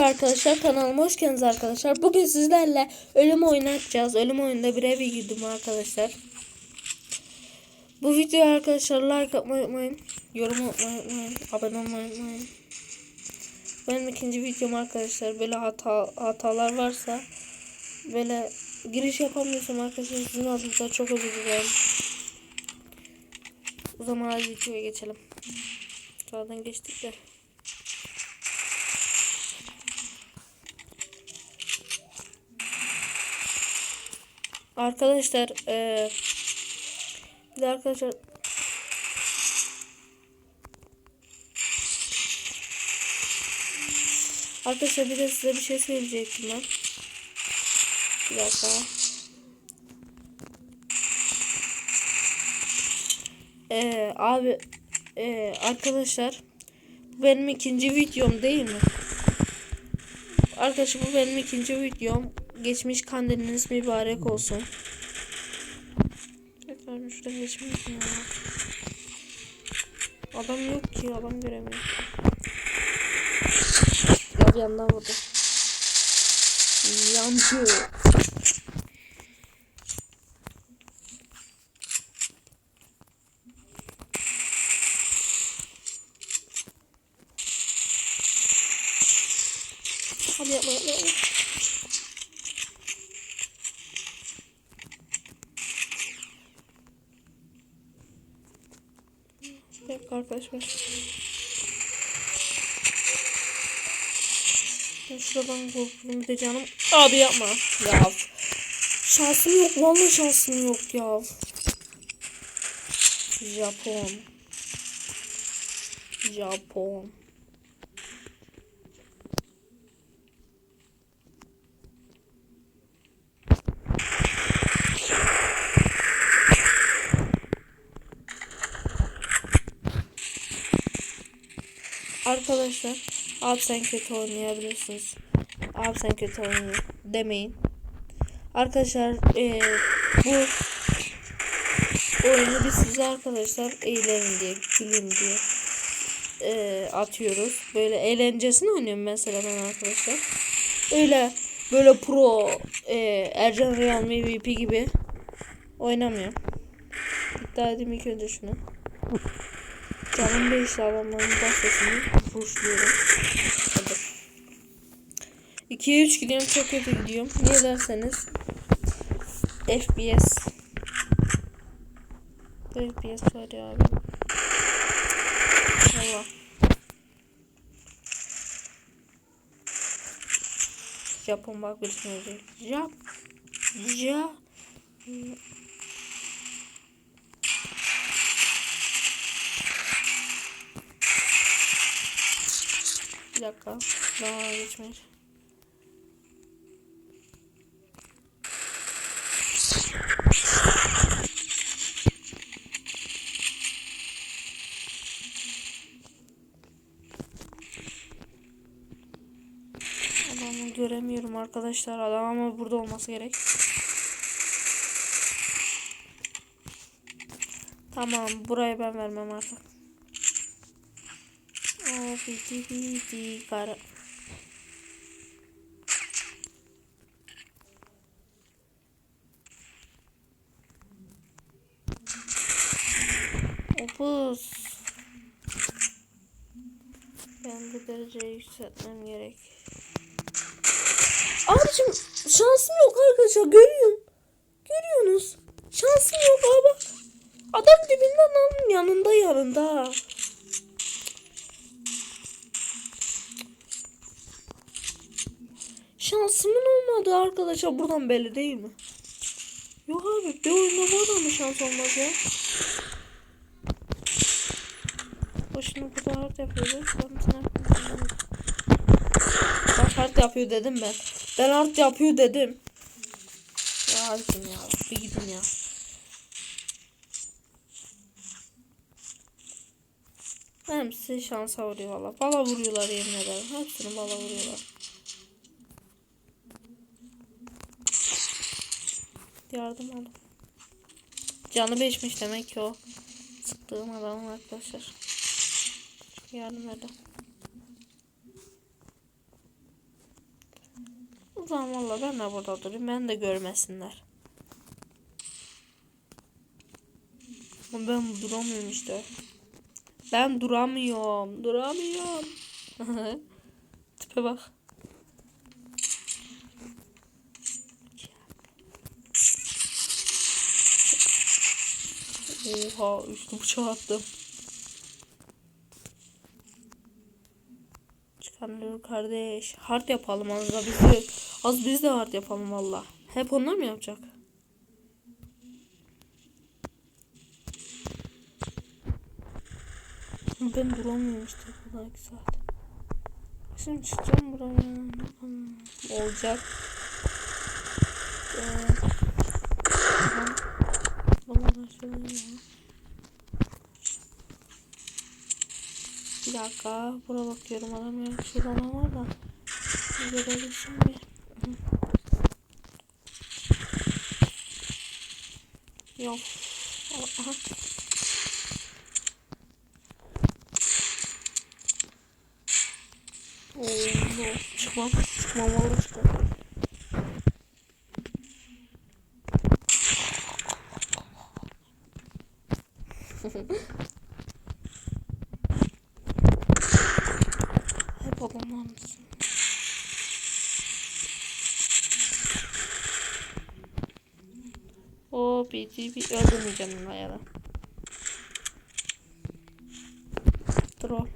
Merhaba arkadaşlar kanalıma hoş geldiniz arkadaşlar. Bugün sizlerle ölüm oyunu. Ölüm oyunda bir eve girdim arkadaşlar. Bu videoya arkadaşlar like atmayı unutmayın. Yorum atmayı unutmayın. Abone olmayı unutmayın. Benim ikinci videom arkadaşlar. Böyle hata, hatalar varsa böyle giriş yapamıyorsam arkadaşlar sizin adınıza çok özür dilerim. O zaman videoya geçelim. Zaten geçtik de. Arkadaşlar de arkadaşlar Arkadaşlar bir de size bir şey söyleyecektim ben. Bir dakika. Ee, abi ee, arkadaşlar bu benim ikinci videom değil mi? Arkadaşlar bu benim ikinci videom. Geçmiş kandiliniz mübarek olsun. Tekrar şurada geçmiş ya. Adam yok ki adam göremiyor. Ya bir yandan vurdu. Yancı. Hadi yapma yapma yapma. Yok arkadaşlar. Ben şuradan korkuyorum bir de canım. Abi yapma. Ya. Şansım yok. Vallahi şansım yok ya. Japon. Japon. Arkadaşlar abi sen kötü oynayabilirsiniz. Abi sen kötü oynuyor demeyin. Arkadaşlar eee, bu oyunu biz size arkadaşlar eğlenin diye gülün diye eee, atıyoruz. Böyle eğlencesini oynuyorum mesela ben arkadaşlar. Öyle böyle pro eee, Ercan Real MVP gibi oynamıyorum. İddia edeyim ilk önce şunu. Canım 5 adamların başlasını pushluyorum. Hadi. 2'ye 3 gidiyorum çok kötü gidiyorum. Niye derseniz FPS FPS var ya abi. Allah. Japon bak bir şey olacak. Jap. Ja. Bir dakika. Daha geçmiş. Adamı göremiyorum arkadaşlar. Adam ama burada olması gerek. Tamam. Burayı ben vermem artık. Biti biti kara. Opus. Ben bu dereceyi yükseltmem gerek. Abicim şansım yok arkadaşlar görüyorum. Görüyorsunuz. Şansım yok abi. Adam dibinden yanında yanında. Şansımın olmadı arkadaşlar. Buradan belli değil mi? Yok abi bir oyunda bu adamın şans olmaz ya. Başını bu kadar hard yapıyordu. Bak hard yapıyor dedim ben. Ben hard yapıyor dedim. Ya harbiden ya. Bir gidin ya. Hepsi şansa vuruyor valla. Bala vuruyorlar yemin ederim. Hepsini bala vuruyorlar. Yardım alın. Canı beşmiş demek ki o. Sıktığım adamın arkadaşlar. Yardım edin. zaman valla ben de burada durayım. Ben de görmesinler. Ama ben duramıyorum işte. Ben duramıyorum. Duramıyorum. Tipe bak. Oha üstü bıçağı attım. Çıkarılıyor kardeş. Hard yapalım az da biz de, az biz de hard yapalım valla. Hep onlar mı yapacak? Ben duramıyorum işte bu kadar iki saat. Şimdi çıkacağım buraya. Olacak. Ee. Vallahi şöyle ya. Bir dakika. Bura bakıyorum adam ya. Şurada adam var da. Bir. Hı. Yok. Aha. Oo, çıkmam. Çıkmam valla çıkmam. Hep adamlar mısın? O bir bir öldürmeyeceğim bunu ya da. Dur o.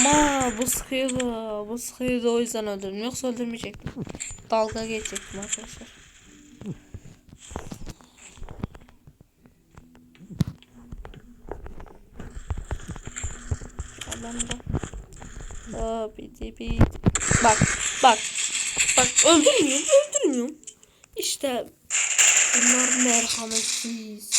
Ama bu sıkıyordu. Bu sıkıyordu o yüzden öldürdüm. Yoksa öldürmeyecektim. Dalga geçecektim arkadaşlar. Adam da. Aa. Bak bak. Bak öldürmüyorum öldürmüyorum. İşte bunlar merhametsiz.